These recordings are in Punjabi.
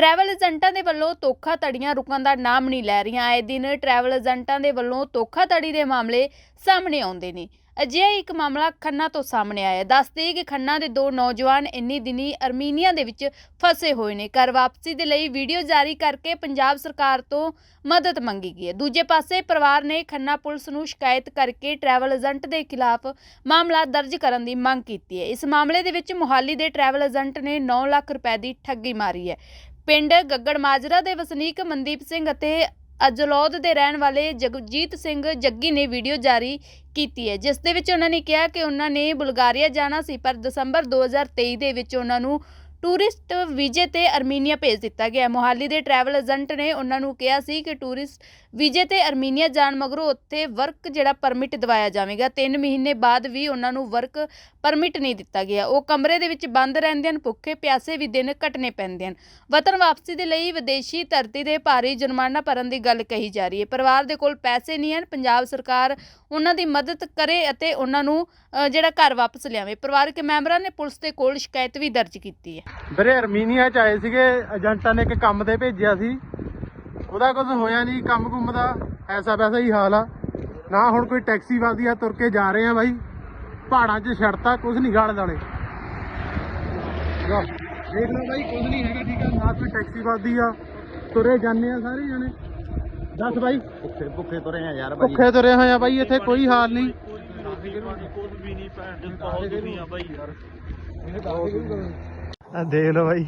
ਟਰੈਵਲ ਏਜੰਟਾਂ ਦੇ ਵੱਲੋਂ ਧੋਖਾਧੜੀਆਂ ਰੁਕਣ ਦਾ ਨਾਮ ਨਹੀਂ ਲੈ ਰਹੀਆਂ। ਆਏ ਦਿਨ ਟਰੈਵਲ ਏਜੰਟਾਂ ਦੇ ਵੱਲੋਂ ਧੋਖਾਧੜੀ ਦੇ ਮਾਮਲੇ ਸਾਹਮਣੇ ਆਉਂਦੇ ਨੇ। ਅਜਿਹਾ ਇੱਕ ਮਾਮਲਾ ਖੰਨਾ ਤੋਂ ਸਾਹਮਣੇ ਆਇਆ। ਹੈ। ਦੱਸਦੇ ਕਿ ਖੰਨਾ ਦੇ ਦੋ ਨੌਜਵਾਨ ਇੰਨੀ ਦਿਨੀ ਅਰਮੀਨੀਆ ਦੇ ਵਿੱਚ ਫਸੇ ਹੋਏ ਨੇ। ਘਰ ਵਾਪਸੀ ਦੇ ਲਈ ਵੀਡੀਓ ਜਾਰੀ ਕਰਕੇ ਪੰਜਾਬ ਸਰਕਾਰ ਤੋਂ ਮਦਦ ਮੰਗੀ ਗਈ ਹੈ। ਦੂਜੇ ਪਾਸੇ ਪਰਿਵਾਰ ਨੇ ਖੰਨਾ ਪੁਲਿਸ ਨੂੰ ਸ਼ਿਕਾਇਤ ਕਰਕੇ ਟਰੈਵਲ ਏਜੰਟ ਦੇ ਖਿਲਾਫ ਮਾਮਲਾ ਦਰਜ ਕਰਨ ਦੀ ਮੰਗ ਕੀਤੀ ਹੈ। ਇਸ ਮਾਮਲੇ ਦੇ ਵਿੱਚ ਮੁਹਾਲੀ ਦੇ ਟਰੈਵਲ ਏਜੰਟ ਨੇ 9 ਲੱਖ ਰੁਪਏ ਦੀ ਠੱਗੀ ਮਾਰੀ ਹੈ। ਪਿੰਡ ਗੱਗੜ ਮਾਜਰਾ ਦੇ ਵਸਨੀਕ ਮਨਦੀਪ ਸਿੰਘ ਅਤੇ ਅਜਲੌਦ ਦੇ ਰਹਿਣ ਵਾਲੇ ਜਗਜੀਤ ਸਿੰਘ ਜੱਗੀ ਨੇ ਵੀਡੀਓ ਜਾਰੀ ਕੀਤੀ ਹੈ, ਜਿਸ ਦੇ ਵਿੱਚ ਉਹਨਾਂ ਨੇ ਕਿਹਾ ਕਿ ਉਹਨਾਂ ਨੇ ਬੁਲਗਾਰੀਆ ਜਾਣਾ ਸੀ, ਪਰ ਦਸੰਬਰ 2023 ਦੇ ਵਿੱਚ ਉਹਨਾਂ ਨੂੰ ਟੂਰਿਸਟ ਵੀਜ਼ੇ ਤੇ ਅਰਮੀਨੀਆ ਭੇਜ ਦਿੱਤਾ ਗਿਆ। ਮੋਹਾਲੀ ਦੇ ਟਰੈਵਲ ਏਜੰਟ ਨੇ ਉਹਨਾਂ ਨੂੰ ਕਿਹਾ ਸੀ ਕਿ ਟੂਰਿਸਟ ਵੀਜ਼ੇ ਤੇ ਅਰਮੀਨੀਆ ਜਾਣ ਮਗਰੋਂ ਉੱਥੇ ਵਰਕ ਜਿਹੜਾ ਪਰਮਿਟ ਦਿਵਾਇਆ ਜਾਵੇਗਾ। 3 ਮਹੀਨੇ ਬਾਅਦ ਵੀ ਉਹਨਾਂ ਨੂੰ ਵਰਕ ਪਰਮਿਟ ਨਹੀਂ ਦਿੱਤਾ ਗਿਆ। ਉਹ ਕਮਰੇ ਦੇ ਵਿੱਚ ਬੰਦ ਰਹਿੰਦੇ ਹਨ, ਭੁੱਖੇ ਪਿਆਸੇ ਵੀ ਦਿਨ ਕੱਟਣੇ ਪੈਂਦੇ ਹਨ। ਵਤਨ ਵਾਪਸੀ ਦੇ ਲਈ ਵਿਦੇਸ਼ੀ ਧਰਤੀ ਦੇ ਭਾਰੀ ਜੁਰਮਾਨਾ ਭਰਨ ਦੀ ਗੱਲ ਕਹੀ ਜਾ ਰਹੀ ਹੈ। ਪਰਿਵਾਰ ਦੇ ਕੋਲ ਪੈਸੇ ਨਹੀਂ ਹਨ। ਪੰਜਾਬ ਸਰਕਾਰ ਉਹਨਾਂ ਦੀ ਮਦਦ ਕਰੇ ਅਤੇ ਉਹਨਾਂ ਨੂੰ ਅ, ਜਿਹੜਾ ਘਰ ਵਾਪਸ ਲਿਆਵੇ। ਪਰਿਵਾਰਕ ਮੈਂਬਰਾਂ ਨੇ ਪੁਲਿਸ ਦੇ ਕੋਲ ਸ਼ਿਕਾਇਤ ਵੀ ਦਰਜ ਕੀਤੀ ਹੈ। ਵੀਰੇ ਅਰਮੀਨੀਆ ਚ ਆਏ ਸੀਗੇ ਏਜੰਟਾਂ ਨੇ ਇੱਕ ਕੰਮ ਤੇ ਭੇਜਿਆ ਸੀ। ਉਹਦਾ ਕੁਝ ਹੋਇਆ ਨਹੀਂ ਕੰਮ ਕੁੰਮ ਦਾ ਐਸਾ ਵੈਸਾ ਹੀ ਹਾਲ ਆ। ਨਾ ਹੁਣ ਕੋਈ ਟੈਕਸੀ ਵਾਦੀ ਆ ਤੁਰ ਕੇ ਜਾ ਰਹੇ ਆ ਬਾਈ। ਪਹਾੜਾਂ 'ਚ ਛੜਤਾ ਕੁਝ ਨਹੀਂ ਗਾਲ ਦਾਲੇ ਦੇਖ ਲਓ ਬਾਈ ਕੁਝ ਨਹੀਂ ਹੈਗਾ ਠੀਕ ਆ ਨਾ ਕੋਈ ਟੈਕਸੀ ਵਾਦੀ ਆ। ਤੁਰੇ ਜਾਂਦੇ ਆ ਸਾਰੇ ਜਣੇ। ਦੱਸ ਬਾਈ। ਭੁੱਖੇ ਭੁੱਖੇ ਤੁਰੇ ਆ ਯਾਰ ਭਾਈ ਭੁੱਖੇ ਤੁਰੇ ਹੋਏ ਆ ਬਾਈ ਇੱਥੇ ਕੋਈ ਹਾਲ ਨਹੀਂ। ਆ ਦੇਖ ਲਓ ਬਾਈ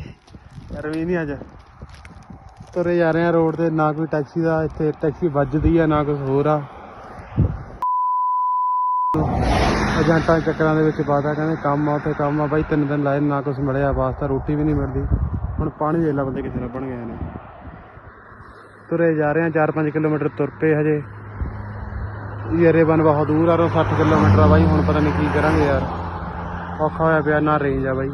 ਤੁਰੇ ਜਾ ਰਹੇ ਆ ਰੋਡ ਤੇ ਨਾ ਕੋਈ ਟੈਕਸੀ ਦਾ ਇੱਥੇ ਟੈਕਸੀ ਵੱਜਦੀ ਆ ਨਾ ਕੁਝ ਹੋਰ ਆ। ਏਜੰਟਾਂ ਚੱਕਰਾਂ ਦੇ ਵਿੱਚ ਪਾਤਾ ਕਹਿੰਦੇ ਕੰਮ ਆ ਉੱਥੇ ਕੰਮ ਆ। ਬਾਈ ਤਿੰਨ ਦਿਨ ਲਾਏ ਨਾ ਕੁਝ ਮਿਲਿਆ ਵਾਸਤਾ ਰੋਟੀ ਵੀ ਨਹੀਂ ਮਿਲਦੀ। ਹੁਣ ਪਾਣੀ ਦੇ ਬੰਦੇ ਕਿੱਥੇ ਲੱਭਣ ਗਏ ਨੇ ਤੁਰੇ ਜਾ ਰਹੇ ਆ 4-5 ਕਿਲੋਮੀਟਰ ਤੁਰ ਪਏ ਹਜੇ। ਯਰੇ ਬਨ ਬਹੁਤ ਦੂਰ ਆ ਰੋ 60 ਕਿਲੋਮੀਟਰ ਆ ਬਾਈ ਹੁਣ ਪਤਾ ਨਹੀਂ ਕੀ ਕਰਾਂਗੇ ਯਾਰ। ਔਖਾ ਹੋਇਆ ਪਿਆ ਨਾ ਰੇਂਜ ਆ ਬਾਈ।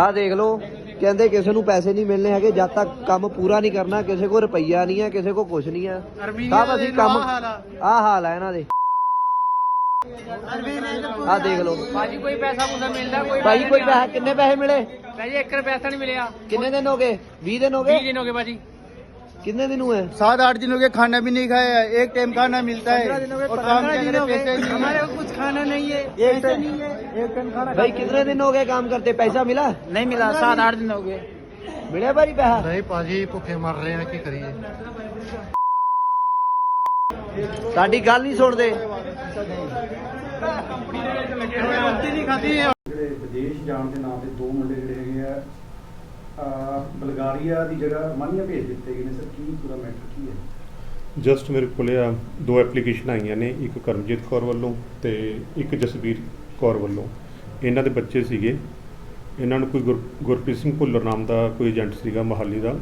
ਆ ਦੇਖ ਲਓ ਕਹਿੰਦੇ ਕਿਸੇ ਨੂੰ ਪੈਸੇ ਨਹੀਂ ਮਿਲਨੇ ਹੈਗੇ ਜਦ ਤੱਕ ਕੰਮ ਪੂਰਾ ਨਹੀਂ ਕਰਨਾ ਕਿਸੇ ਕੋਲ ਰੁਪਈਆ ਨਹੀਂ ਹੈ ਕਿਸੇ ਕੋਲ ਕੁਝ ਨਹੀਂ ਹੈ ਸਭ ਅਸੀਂ ਕੰਮ ਆ। ਹਾਲ ਹੈ ਇਹਨਾਂ ਦੇ। ਆ ਦੇਖ ਲਓ। ਭਾਜੀ ਕੋਈ ਪੈਸਾ ਪੂਸਾ ਮਿਲਦਾ ਕੋਈ ਭਾਈ ਕੋਈ ਪੈਸਾ ਕਿੰਨੇ ਪੈਸੇ ਮਿਲੇ? ਭਾਜੀ 1 ਰੁਪਿਆ ਪੈਸਾ ਨਹੀਂ ਮਿਲਿਆ। ਕਿੰਨੇ ਦਿਨ ਹੋ ਗਏ? 20 ਦਿਨ ਹੋ 20 ਗਏ ਦਿਨ ਹੋ ਗਏ ਭਾਜੀ। ਕਿੰਨੇ ਦਿਨ हुए सात आठ दिनों के खाना भी नहीं खाया है एक टाइम खाना मिलता है और काम करने के पैसे नहीं हमारे को कुछ खाना नहीं है एक टाइम एक टाइम खाना भाई कितने दिन हो गए काम करते पैसा मिला नहीं मिला सात आठ दिन हो गए मिला भाई पैसा नहीं पाजी भुखे मर रहे हैं की करिए ਸਾਡੀ ਗੱਲ ਨਹੀਂ ਸੁਣਦੇ ਜਿਹੜੇ ਵਿਦੇਸ਼ ਜਾਣ ਦੇ ਨਾਂ ਤੇ ਦੋ ਮੁੰਡੇ ਜਿਹੜੇ ਹੈਗੇ ਆ ਅਹ ਬਲਗਾਰੀਆ ਦੀ ਜਗ੍ਹਾ ਮਾਨੀਆਂ ਭੇਜ ਦਿੱਤੇ ਗਏ ਨੇ, ਸਰ, ਕੀ ਪੂਰਾ ਮੈਟਰ ਕੀ ਹੈ? ਜਸਟ ਮੇਰੇ ਕੋਲੇ ਆ ਦੋ ਐਪਲੀਕੇਸ਼ਨ ਆਈਆਂ ਨੇ, ਇੱਕ ਕਰਮਜੀਤ ਕੌਰ ਵੱਲੋਂ ਤੇ ਇੱਕ ਜਸਵੀਰ ਕੌਰ ਵੱਲੋਂ। ਇਹਨਾਂ ਦੇ ਬੱਚੇ ਸੀਗੇ। ਇਹਨਾਂ ਨੂੰ ਕੋਈ ਗੁਰ- ਗੁਰਪ੍ਰੀਤ ਸਿੰਘ ਭੁੱਲਰ ਨਾਮ ਦਾ ਕੋਈ ਏਜੰਟ ਸੀਗਾ ਮਹਾਲੀ ਦਾ।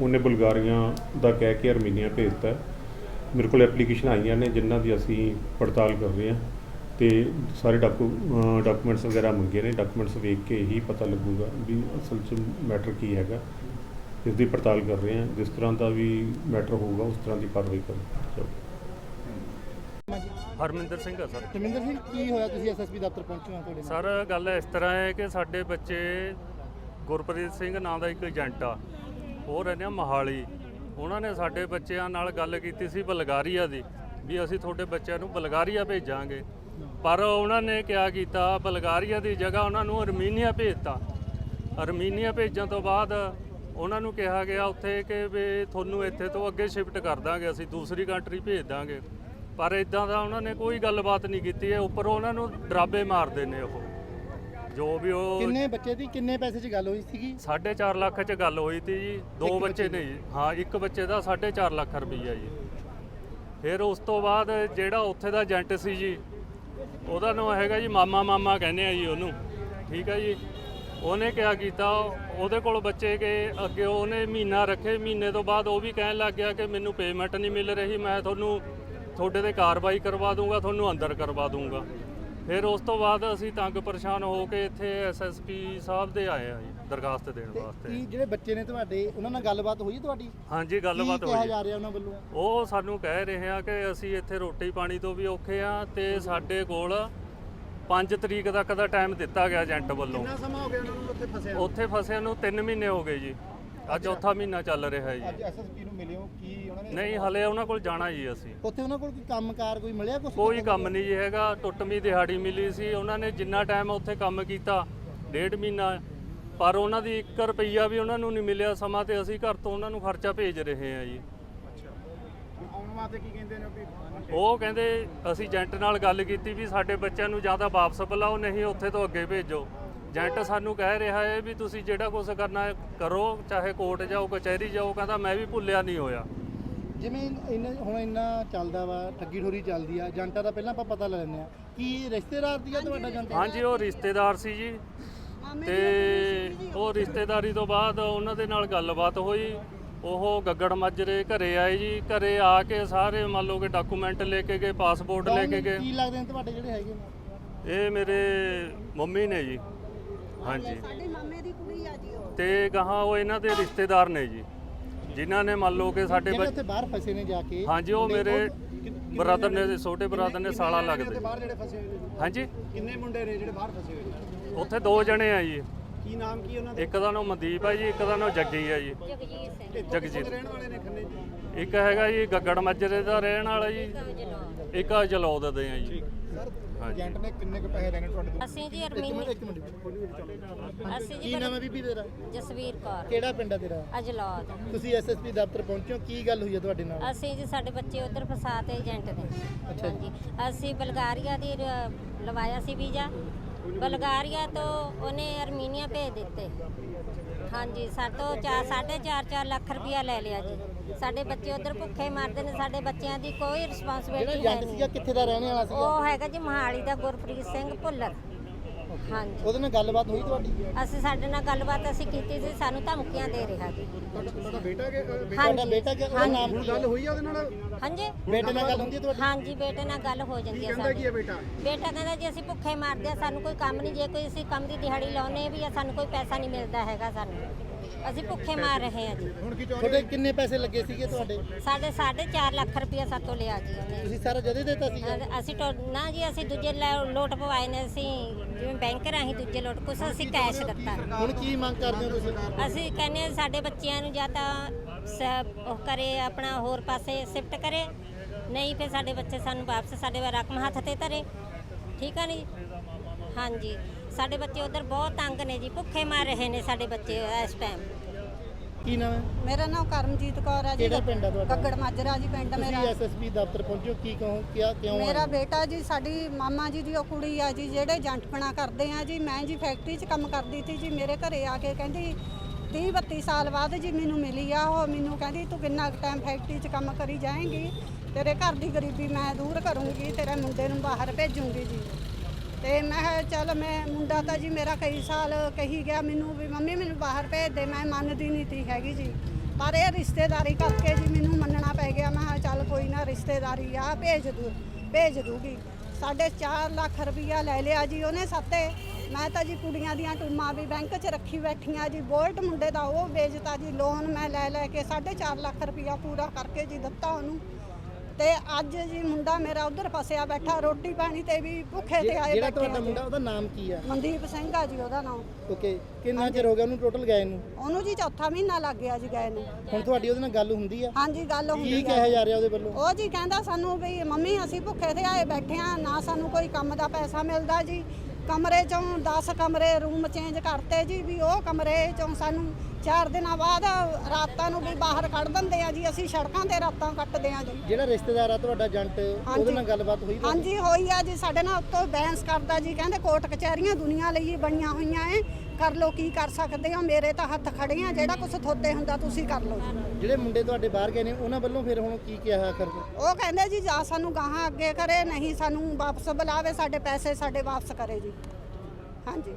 ਉਹਨੇ ਬੁਲਗਾਰੀਆਂ ਦਾ ਕਹਿ ਕੇ ਅਰਮੀਨੀਆ ਭੇਜਤਾ ਹੈ। ਮੇਰੇ ਕੋਲ ਐਪਲੀਕੇਸ਼ਨ ਆਈਆਂ ਨੇ, ਜਿਨ੍ਹਾਂ ਦੀ ਅਸੀਂ ਪੜਤਾਲ ਕਰ ਰਹੇ ਹਾਂ। ਤੇ ਸਾਰੇ ਡਾਕੂ ਡਾਕੂਮੈਂਟਸ ਵਗੈਰਾ ਮੰਗੇ ਨੇ ਡਾਕੂਮੈਂਟਸ ਵੇਖ ਕੇ ਹੀ ਪਤਾ ਲੱਗੂਗਾ ਵੀ ਅਸਲ 'ਚ ਮੈਟਰ ਕੀ ਹੈਗਾ। ਇਸ ਦੀ ਪੜਤਾਲ ਕਰ ਰਹੇ ਹਾਂ ਜਿਸ ਤਰ੍ਹਾਂ ਦਾ ਵੀ ਮੈਟਰ ਹੋਊਗਾ ਉਸ ਤਰ੍ਹਾਂ ਦੀ ਕਾਰਵਾਈ ਕਰਾਂਗੇ ਹਰਮਿੰਦਰ ਸਿੰਘ ਆ ਸਰ। ਧਰਮਿੰਦਰ ਸਿੰਘ ਕੀ ਹੋਇਆ? ਤੁਸੀਂ ਐਸਐਸਪੀ ਦਫ਼ਤਰ ਪਹੁੰਚੇ ਹੋ ਤੁਹਾਡੇ ਨਾਲ? ਸਰ ਗੱਲ ਇਸ ਤਰ੍ਹਾਂ ਹੈ ਕਿ ਸਾਡੇ ਬੱਚੇ ਗੁਰਪ੍ਰੀਤ ਸਿੰਘ ਨਾਂ ਦਾ ਇੱਕ ਏਜੰਟ ਆ। ਉਹ ਰਹਿੰਦੇ ਆ ਮਹਾਲੀ। ਉਹਨਾਂ ਨੇ ਸਾਡੇ ਬੱਚਿਆਂ ਨਾਲ ਗੱਲ ਕੀਤੀ ਸੀ ਬਲਗਾਰੀਆ ਦੀ ਵੀ ਅਸੀਂ ਤੁਹਾਡੇ ਬੱਚਿਆਂ ਨੂੰ ਬਲਗਾਰੀਆ ਭੇਜਾਂਗੇ। ਪਰ ਉਹਨਾਂ ਨੇ ਕਿਆ ਕੀਤਾ? ਬਲਗਾਰੀਆ ਦੀ ਜਗ੍ਹਾ ਉਹਨਾਂ ਨੂੰ ਅਰਮੀਨੀਆ ਭੇਜਤਾ। ਅਰਮੀਨੀਆ ਭੇਜਣ ਤੋਂ ਬਾਅਦ ਉਹਨਾਂ ਨੂੰ ਕਿਹਾ ਗਿਆ ਉੱਥੇ ਕਿ ਵੀ ਤੁਹਾਨੂੰ ਇੱਥੇ ਤੋਂ ਅੱਗੇ ਸ਼ਿਫਟ ਕਰ ਦਾਂਗੇ ਅਸੀਂ ਦੂਸਰੀ ਕੰਟਰੀ ਭੇਜ ਦਾਂਗੇ। ਪਰ ਇਦਾਂ ਦਾ ਉਹਨਾਂ ਨੇ ਕੋਈ ਗੱਲਬਾਤ ਨਹੀਂ ਕੀਤੀ। ਹੈ ਉੱਪਰ ਉਹਨਾਂ ਨੂੰ ਡਰਾਬੇ ਮਾਰਦੇ ਨੇ ਉਹ। ਜੋ ਵੀ ਉਹ ਕਿੰਨੇ ਬੱਚੇ ਦੀ ਕਿੰਨੇ ਪੈਸੇ 'ਚ ਗੱਲ ਹੋਈ ਸੀਗੀ? 4.5 ਲੱਖ ਚ ਗੱਲ ਹੋਈ ਤੀ ਜੀ। ਦੋ ਬੱਚੇ ਨੇ ਜੀ ਹਾਂ ਇੱਕ ਬੱਚੇ ਦਾ 4.5 ਲੱਖ ਰੁਪਈਆ ਜੀ। ਫਿਰ ਉਸ ਤੋਂ ਬਾਅਦ ਜਿਹੜਾ ਉੱਥੇ ਦਾ ਏਜੰਟ ਸੀ ਜੀ ਉਹਦਾ ਨਾਮ ਹੈਗਾ ਜੀ ਮਾਮਾ ਮਾਮਾ ਕਹਿੰਦੇ ਆ ਜੀ ਉਹਨੂੰ। ਠੀਕ ਹੈ ਜੀ। ਉਹਨੇ ਕਿਆ ਕੀਤਾ, ਉਹਦੇ ਕੋਲ ਬੱਚੇ ਗਏ ਅੱਗੇ ਉਹਨੇ ਮਹੀਨਾ ਰੱਖੇ, ਮਹੀਨੇ ਤੋਂ ਬਾਅਦ ਉਹ ਵੀ ਕਹਿਣ ਲੱਗ ਗਿਆ ਕਿ ਮੈਨੂੰ ਪੇਮੈਂਟ ਨਹੀਂ ਮਿਲ ਰਹੀ, ਮੈਂ ਤੁਹਾਨੂੰ ਤੁਹਾਡੇ ਤੇ ਕਾਰਵਾਈ ਕਰਵਾ ਦੂੰਗਾ, ਤੁਹਾਨੂੰ ਅੰਦਰ ਕਰਵਾ ਦੂੰਗਾ। ਫਿਰ ਉਸ ਤੋਂ ਬਾਅਦ ਅਸੀਂ ਤੰਗ ਪਰੇਸ਼ਾਨ ਹੋ ਕੇ ਇੱਥੇ ਐਸਐਸਪੀ ਸਾਹਿਬ ਦੇ ਆਏ ਆ ਜੀ ਦਰਖਾਸਤ ਦੇਣ ਕੀ ਵਾਸਤੇ। ਜਿਹੜੇ ਬੱਚੇ ਨੇ ਤੁਹਾਡੇ ਉਹਨਾਂ ਨਾਲ ਗੱਲਬਾਤ ਹੋਈ ਤੁਹਾਡੀ? ਹਾਂਜੀ ਗੱਲਬਾਤ ਕੀ ਕਿਹਾ ਹੋਈ। ਜਾ ਰਿਹਾ ਉਹਨਾਂ ਵੱਲੋਂ? ਉਹ ਸਾਨੂੰ ਕਹਿ ਰਹੇ ਆ ਕਿ ਅਸੀਂ ਇੱਥੇ ਰੋਟੀ ਪਾਣੀ ਤੋਂ ਵੀ ਔਖੇ ਆ ਤੇ ਸਾਡੇ ਕੋਲ 5 ਤਰੀਕ ਤੱਕ ਦਾ ਟਾਈਮ ਦਿੱਤਾ ਗਿਆ ਏਜੰਟ ਵੱਲੋਂ। ਕਿੰਨਾ ਸਮਾਂ ਹੋ ਗਿਆ ਉਹਨਾਂ ਨੂੰ ਉੱਥੇ ਫਸਿਆ ਉੱਥੇ ਫਸਿਆਂ ਨੂੰ 3 ਮਹੀਨੇ ਹੋ ਗਏ ਜੀ। ਅੱਜ ਚੌਥਾ ਮਹੀਨਾ ਚੱਲ ਰਿਹਾ ਹੈ ਅੱਜ ਜੀ ਐਸਐਸਪੀ ਨੂੰ ਮਿਲੇ ਹੋ ਕੀ ਉਹਨਾਂ ਨੇ ਨਹੀਂ ਹਲੇ ਉਹਨਾਂ ਕੋਲ ਜਾਣਾ ਜੀ ਅਸੀਂ। ਉੱਥੇ ਉਹਨਾਂ ਕੋਲ ਕੋਈ ਕੰਮਕਾਰ ਕੋਈ ਮਿਲਿਆ ਕੁਛ? ਕੋਈ ਕੰਮ ਨਹੀਂ ਜੀ ਹੈਗਾ। ਟੁੱਟਵੀਂ ਦਿਹਾੜੀ ਮਿਲੀ ਸੀ। ਉਹਨਾਂ ਨੇ ਜਿੰਨਾ ਟਾਈਮ ਉੱਥੇ ਕੰਮ ਕੀਤਾ ਡੇਢ ਮਹੀਨਾ। ਪਰ ਉਹਨਾਂ ਦੀ 1 ਰੁਪਈਆ ਵੀ ਉਹਨਾਂ ਨੂੰ ਨਹੀਂ ਮਿਲਿਆ ਸਮਾਂ ਤੇ ਅਸੀਂ ਘਰ ਤੋਂ ਉਹਨਾਂ ਨੂੰ ਖਰਚਾ ਭੇਜ ਰਹੇ ਹਾਂ ਜੀ। ਆਉਣ ਵਾਸਤੇ ਕੀ ਕਹਿੰਦੇ ਨੇ ਵੀ? ਉਹ ਕਹਿੰਦੇ ਅਸੀਂ ਏਜੰਟ ਨਾਲ ਗੱਲ ਕੀਤੀ ਵੀ ਸਾਡੇ ਬੱਚਿਆਂ ਨੂੰ ਜਾਂ ਤਾਂ ਵਾਪਸ ਬੁਲਾਓ ਨਹੀਂ ਉੱਥੇ ਤੋਂ ਅੱਗੇ ਭੇਜੋ। ਏਜੰਟ ਸਾਨੂੰ ਕਹਿ ਰਿਹਾ ਹੈ ਵੀ ਤੁਸੀਂ ਜਿਹੜਾ ਕੁਝ ਕਰਨਾ ਹੈ ਕਰੋ ਚਾਹੇ ਕੋਰਟ ਜਾਓ ਕਚਹਿਰੀ ਜਾਓ ਕਹਿੰਦਾ ਮੈਂ ਵੀ ਭੁੱਲਿਆ ਨਹੀਂ ਹੋਇਆ। ਜਿਵੇਂ ਇੰਨਾ ਹੁਣ ਇੰਨਾ ਚੱਲਦਾ ਵਾ ਠੱਗੀ ਠੋਰੀ ਚੱਲਦੀ ਆ ਏਜੰਟਾਂ ਦਾ ਪਹਿਲਾਂ ਆਪਾਂ ਪਤਾ ਲੈ ਲੈਂਦੇ ਆ ਕੀ ਰਿਸ਼ਤੇਦਾਰ ਦੀ ਆ ਤੁਹਾਡਾ ਏਜੰਟ ਹਾਂਜੀ ਉਹ ਰਿਸ਼ਤੇਦਾਰ ਸੀ ਜੀ। ਤੇ ਉਹ ਰਿਸ਼ਤੇਦਾਰੀ ਤੋਂ ਬਾਅਦ ਉਹਨਾਂ ਦੇ ਨਾਲ ਗੱਲਬਾਤ ਹੋਈ। ਉਹ ਗੱਗੜ ਮਾਜਰੇ ਘਰੇ ਆਏ ਜੀ ਘਰੇ ਆ ਕੇ ਸਾਰੇ ਮੰਨ ਲਓ ਕਿ ਡਾਕੂਮੈਂਟ ਲੈ ਕੇ ਗਏ ਪਾਸਪੋਰਟ ਲੈ ਕੇ ਗਏ। ਕੀ ਲੱਗਦੇ ਨੇ ਤੁਹਾਡੇ ਜਿਹੜੇ ਹੈਗੇ ਨੇ? ਇਹ ਮੇਰੇ ਮੰਮੀ ਨੇ ਜੀ। ਹਾਂਜੀ। ਸਾਡੇ ਮਾਮੇ ਦੀ ਕੁੜੀ ਆ ਜੀ ਉਹ। ਤੇ ਗਾਹਾਂ ਉਹ ਇਹਨਾਂ ਦੇ ਰਿਸ਼ਤੇਦਾਰ ਨੇ ਜੀ। ਜਿਨ੍ਹਾਂ ਨੇ ਮੰਨ ਲਓ ਕਿ ਸਾਡੇ ਜਿਹੜੇ ਬੱਚ- ਉੱਥੇ ਬਾਹਰ ਫਸੇ ਨੇ ਜਾ ਕੇ। ਹਾਂਜੀ ਉਹ ਮੇਰੇ ਬ੍ਰਦਰ ਨੇ ਛੋਟੇ ਬ੍ਰਦਰ ਨੇ ਸਾਲਾ ਲੱਗਦੇ। ਬਾਹਰ ਜਿਹੜੇ ਫਸੇ ਹੋਏ ਨੇ ਹਾਂਜੀ। ਕਿੰਨੇ ਮੁੰਡੇ ਨੇ ਜਿਹੜੇ ਬਾਹਰ ਫਸੇ ਹੋਏ ਨੇ? ਉੱਥੇ ਦੋ ਜਣੇ ਆ ਜੀ। ਕੀ ਨਾਮ ਕੀ ਉਹਨਾਂ ਇੱਕ ਦਾ ਨਾਮ ਮਨਦੀਪ ਹੈ ਜੀ ਇੱਕ ਦਾ ਨਾਮ ਜੱਗੀ ਹੈ ਜੀ। ਜਗਜੀਤ ਰਹਿਣ ਵਾਲੇ ਨੇ ਖੰਨੇ ਜੀ? ਇੱਕ ਹੈਗਾ ਜੀ ਗੱਗੜ ਮਾਜਰੇ ਦਾ ਰਹਿਣ ਵਾਲਾ ਜੀ। ਇੱਕ ਆ ਜਲੌਦ ਦੇ ਆ ਜੀ। ਏਜੰਟ ਨੇ ਕਿੰਨੇ ਕੁ ਪੈਸੇ ਲੈਣੇ ਤੁਹਾਡੇ ਤੋਂ? ਅਸੀਂ ਜੀ ਇੱਕ ਅਰਮੀਨੀ ਮਿੰਟ ਇੱਕ ਮਿੰਟ ਹੌਲੀ ਹੌਲੀ ਚੱਲੋ ਅਸੀਂ ਕੀ ਜੀ ਨਾਮ ਹੈ ਬੀਬੀ ਤੇਰਾ? ਜਸਵੀਰ ਕੌਰ। ਕਿਹੜਾ ਪਿੰਡ ਹੈ ਤੇਰਾ? ਅਜਲੌਦ। ਤੁਸੀਂ ਐਸਐਸਪੀ ਦਫ਼ਤਰ ਪਹੁੰਚੋ ਕੀ ਗੱਲ ਹੋਈ ਹੈ ਤੁਹਾਡੇ ਨਾਲ? ਅਸੀਂ ਜੀ ਸਾਡੇ ਬੱਚੇ ਉਧਰ ਫਸਾਤੇ ਏਜੰਟ ਨੇ। ਅੱਛਾ ਜੀ। ਹਾਂਜੀ। ਅਸੀਂ ਬਲਗਾਰੀਆ ਦੀ ਲਵਾਇਆ ਸੀ ਵੀਜ਼ਾ। ਬਲਗਾਰੀਆ ਤੋਂ ਉਹਨੇ ਅਰਮੀਨੀਆ ਭੇਜ ਦਿੱਤੇ। ਹਾਂਜੀ ਸਾਤੋਂ 4 4.5 4 ਲੱਖ ਰੁਪਇਆ ਲੈ ਲਿਆ ਜੀ। ਸਾਡੇ ਬੱਚੇ ਉਧਰ ਭੁੱਖੇ ਮਰਦੇ ਨੇ ਸਾਡੇ ਬੱਚਿਆਂ ਦੀ ਕੋਈ ਜਿਹੜਾ ਰਿਸਪਾਂਸਿਬਿਲਟੀ ਹੈ ਏਜੰਟ ਸੀਗਾ ਨਹੀਂ। ਕਿੱਥੇ ਦਾ ਰਹਿਣ ਵਾਲਾ ਸੀਗਾ? ਉਹ ਹੈਗਾ ਜੀ ਮਹਾਲੀ ਦਾ ਗੁਰਪ੍ਰੀਤ ਸਿੰਘ ਭੁੱਲਰ। ਹਾਂਜੀ। ਉਹਦੇ ਨਾਲ ਗੱਲਬਾਤ ਹੋਈ ਤੁਹਾਡੀ? ਅਸੀਂ ਸਾਡੇ ਨਾਲ ਗੱਲਬਾਤ ਅਸੀਂ ਕੀਤੀ ਸੀ ਸਾਨੂੰ ਧਮਕੀਆਂ ਦੇ ਰਿਹਾ ਜੀ। ਤੁਹਾਡਾ ਬੇਟਾ ਕਿ ਹਾਂਜੀ। ਤੁਹਾਡਾ ਬੇਟਾ ਕਿ ਉਹਦਾ ਨਾਮ ਕੀ ਗੱਲ ਹੋਈ ਆ ਉਹਦੇ ਨਾਲ? ਹਾਂਜੀ। ਬੇਟੇ ਨਾਲ ਗੱਲ ਹੁੰਦੀ ਹੈ ਤੁਹਾਡੀ? ਹਾਂਜੀ ਬੇਟੇ ਨਾਲ ਗੱਲ ਹੋ ਜਾਂਦੀ ਹੈ ਸਾਡੀ। ਬੇਟਾ? ਬੇਟਾ ਕਹਿੰਦਾ ਜੀ ਅਸੀਂ ਭੁੱਖੇ ਮਰਦੇ ਆ ਸਾਨੂੰ ਕੋਈ ਕੰਮ ਨਹੀਂ ਜੇ ਕੋਈ ਅਸੀਂ ਕੰਮ ਦੀ ਦਿਹਾੜੀ ਲਾਉਨੇ ਵੀ ਆ ਸਾਨੂੰ ਕੋਈ ਪੈਸਾ ਨਹੀਂ ਮਿਲਦਾ ਹੈਗਾ ਸਾਨੂੰ। ਅਸੀਂ ਭੁੱਖੇ ਮਾਰ ਰਹੇ ਆ ਜੀ। ਹੁਣ ਕੀ ਚਾਹੁੰਦੇ ਤੁਹਾਡੇ ਕਿੰਨੇ ਪੈਸੇ ਲੱਗੇ ਸੀਗੇ ਤੁਹਾਡੇ? ਸਾਡੇ 4.5 ਲੱਖ ਰੁਪਇਆ ਸਾਤੋਂ ਲਿਆ ਜੀ ਉਹਨੇ। ਤੁਸੀਂ ਸਾਰਾ ਜਦੇ ਦਿੱਤਾ ਸੀਗਾ? ਅ- ਅਸੀਂ ਟੋ- ਨਾ ਜੀ ਅਸੀਂ ਦੂਜੇ ਲੈ- ਲੋਟ ਪਵਾਏ ਨੇ ਅਸੀਂ ਜਿਵੇਂ ਬੈਂਕ ਰਾਹੀਂ ਦੂਜੇ ਲੋਟ ਕੁਛ ਅਸੀਂ ਕੈਸ਼ ਦਿੱਤਾ। ਹੁਣ ਕੀ ਮੰਗ ਕਰਦੇ ਹੋ ਤੁਸੀਂ? ਅਸੀਂ ਕਹਿੰਦੇ ਹਾਂ ਸਾਡੇ ਬੱਚਿਆਂ ਨੂੰ ਜਾਂ ਤਾਂ ਸ- ਉਹ ਕਰੇ ਆਪਣਾ ਹੋਰ ਪਾਸੇ ਸ਼ਿਫਟ ਕਰੇ। ਨਹੀਂ ਫਿਰ ਸਾਡੇ ਬੱਚੇ ਸਾਨੂੰ ਵਾਪਸ ਸਾਡੇ ਵਾ ਰਕਮ ਹੱਥ ਤੇ ਧਰੇ। ਠੀਕ ਆ ਨਹੀਂ ਹਾਂਜੀ। ਸਾਡੇ ਬੱਚੇ ਉਧਰ ਬਹੁਤ ਤੰਗ ਨੇ ਜੀ ਭੁੱਖੇ ਮਰ ਰਹੇ ਨੇ ਸਾਡੇ ਬੱਚੇ ਇਸ ਟਾਈਮ ਕੀ ਨਾਮ ਹੈ? ਮੇਰਾ ਨਾਮ ਕਰਮਜੀਤ ਕੌਰ ਹੈ ਜੀ। ਕਿਹੜਾ ਪਿੰਡ ਆ ਤੁਹਾਡਾ? ਗੱਗੜ ਮਾਜਰਾ ਜੀ ਪਿੰਡ ਮੇਰਾ। ਤੁਸੀਂ ਐਸਐਸਪੀ ਦਫ਼ਤਰ ਪਹੁੰਚੋ ਕੀ ਕਹੋ ਕਿਆ ਕਿਉਂ ਆਏ? ਮੇਰਾ ਬੇਟਾ ਜੀ ਸਾਡੀ ਮਾਮਾ ਜੀ ਦੀ ਉਹ ਕੁੜੀ ਆ ਜੀ ਜਿਹੜੇ ਜੰਟਪਣਾ ਕਰਦੇ ਆ ਜੀ ਮੈਂ ਜੀ ਫੈਕਟਰੀ 'ਚ ਕੰਮ ਕਰਦੀ ਸੀ ਜੀ ਮੇਰੇ ਘਰੇ ਆ ਕੇ ਕਹਿੰਦੀ 30 32 ਸਾਲ ਬਾਅਦ ਜੀ ਮੈਨੂੰ ਮਿਲੀ ਆ ਉਹ ਮੈਨੂੰ ਕਹਿੰਦੀ ਤੂੰ ਕਿੰਨਾ ਟਾਈਮ ਫੈਕਟਰੀ 'ਚ ਕੰਮ ਕਰੀ ਜਾਏਂਗੀ? ਤੇਰੇ ਘਰ ਦੀ ਗਰੀਬੀ ਮੈਂ ਦੂਰ ਕਰੂੰਗੀ ਤੇਰੇ ਮੁੰਡੇ ਨੂੰ ਬਾਹਰ ਭੇਜੂੰਗੀ ਜੀ। ਤੇ ਮੈਂ ਕਿਹਾ ਚੱਲ ਮੈਂ ਮੁੰਡਾ ਤਾਂ ਜੀ ਮੇਰਾ ਕਈ ਸਾਲ ਕਹੀ ਗਿਆ, ਮੈਨੂੰ ਵੀ ਮੰਮੀ ਮੈਨੂੰ ਬਾਹਰ ਭੇਜ ਦੇ, ਮੈਂ ਮੰਨਦੀ ਨਹੀਂ ਤੀ ਹੈਗੀ ਜੀ। ਪਰ ਇਹ ਰਿਸ਼ਤੇਦਾਰੀ ਕਰਕੇ ਜੀ ਮੈਨੂੰ ਮੰਨਣਾ ਪੈ ਗਿਆ, ਮੈਂ ਕਿਹਾ ਚੱਲ ਕੋਈ ਨਾ ਰਿਸ਼ਤੇਦਾਰੀ ਆ, ਭੇਜ ਦੂ, ਭੇਜ ਦੂਗੀ। ਸਾਡੇ 4 ਲੱਖ ਰੁਪਈਆ ਲੈ ਲਿਆ ਜੀ ਉਹਨੇ ਸਾਤੇ। ਮੈਂ ਤਾਂ ਜੀ ਕੁੜੀਆਂ ਦੀਆਂ ਟੂਮਾਂ ਵੀ ਬੈਂਕ 'ਚ ਰੱਖੀ ਬੈਠੀਆਂ ਜੀ, ਬੋਲਟ ਮੁੰਡੇ ਦਾ ਉਹ ਵੇਚਤਾ ਜੀ ਲੋਨ ਮੈਂ ਲੈ ਲੈ ਕੇ 4.5 ਲੱਖ ਰੁਪਈਆ ਪੂਰਾ ਕਰਕੇ ਜੀ ਦਿੱਤਾ ਉਹਨੂੰ। ਤੇ ਅੱਜ ਜੀ ਮੁੰਡਾ ਮੇਰਾ ਉਧਰ ਫਸਿਆ ਬੈਠਾ ਰੋਟੀ ਪਾਣੀ ਤੇ ਵੀ ਭੁੱਖੇ ਤੇ ਆਏ ਜਿਹੜਾ ਬੈਠੇ ਤੁਹਾਡਾ ਆ। ਮੁੰਡਾ ਉਹਦਾ ਨਾਮ ਕੀ ਆ? ਮਨਦੀਪ ਸਿੰਘ ਆ ਜੀ ਉਹਦਾ ਨਾਮ। ਓਕੇ ਕਿੰਨਾ ਚਿਰ ਹੋ ਗਿਆ ਉਹਨੂੰ ਟੋਟਲ ਗਏ ਨੂੰ? ਉਹਨੂੰ ਜੀ ਚੌਥਾ ਮਹੀਨਾ ਲੱਗ ਗਿਆ ਜੀ ਗਏ ਨੂੰ। ਹੁਣ ਤੁਹਾਡੀ ਉਹਦੇ ਨਾਲ ਗੱਲ ਹੁੰਦੀ ਆ? ਹਾਂਜੀ ਗੱਲ ਕੀ ਹੁੰਦੀ ਕਿਹਾ ਆ ਜਾ ਰਿਹਾ ਉਹਦੇ ਵੱਲੋਂ? ਉਹ ਜੀ ਕਹਿੰਦਾ ਸਾਨੂੰ ਵੀ ਮੰਮੀ ਅਸੀਂ ਭੁੱਖੇ ਤੇ ਆਏ ਬੈਠੇ ਆ ਨਾ ਸਾਨੂੰ ਕੋਈ ਕੰਮ ਦਾ ਪੈਸਾ ਮਿਲਦਾ ਜੀ। ਕਮਰੇ ਚੋਂ 10 ਕਮਰੇ ਰੂਮ ਚੇਂਜ ਕਰਤੇ ਜੀ ਵੀ ਉਹ ਕਮਰੇ ਚੋਂ ਸਾਨੂੰ 4 ਦਿਨਾਂ ਬਾਅਦ ਰਾਤਾਂ ਨੂੰ ਵੀ ਬਾਹਰ ਕੱਢ ਦਿੰਦੇ ਆ ਜੀ ਅਸੀਂ ਸੜਕਾਂ ਤੇ ਰਾਤਾਂ ਕੱਟਦੇ ਆ ਜੀ। ਜਿਹੜਾ ਰਿਸ਼ਤੇਦਾਰ ਆ ਤੁਹਾਡਾ ਏਜੰਟ ਉਹਦੇ ਨਾਲ ਗੱਲਬਾਤ ਹੋਈ ਤੁਹਾਡੀ? ਹਾਂਜੀ ਹੋਈ ਆ ਜੀ ਸਾਡੇ ਨਾਲ ਉੱਤੋਂ ਬੈਂਸ ਕਰਦਾ ਜੀ ਕਹਿੰਦੇ ਕੋਰਟ ਕਚਹਿਰੀਆਂ ਦੁਨੀਆ ਲਈ ਹੀ ਬਣੀਆਂ ਹੋਈਆਂ ਏ ਕਰ ਲੋ ਕੀ ਕਰ ਸਕਦੇ ਹੋ ਮੇਰੇ ਤਾਂ ਹੱਥ ਖੜੇ ਆ ਜਿਹੜਾ ਕੁਝ ਥੋਤੇ ਹੁੰਦਾ ਤੁਸੀਂ ਕਰ ਜੀ ਜਿਹੜੇ ਮੁੰਡੇ ਤੁਹਾਡੇ ਬਾਹਰ ਗਏ ਨੇ ਉਹਨਾਂ ਵੱਲੋਂ ਫਿਰ ਹੁਣ ਕੀ ਕਿਹਾ ਕਰਦੇ ਉਹ ਕਹਿੰਦੇ ਜੀ ਜਾਂ ਸਾਨੂੰ ਗਾਹਾਂ ਅੱਗੇ ਕਰੇ ਨਹੀਂ ਸਾਨੂੰ ਵਾਪਸ ਬੁਲਾਵੇ ਸਾਡੇ ਪੈਸੇ ਸਾਡੇ ਵਾਪਸ ਕਰੇ ਜੀ। ਹਾਂਜੀ।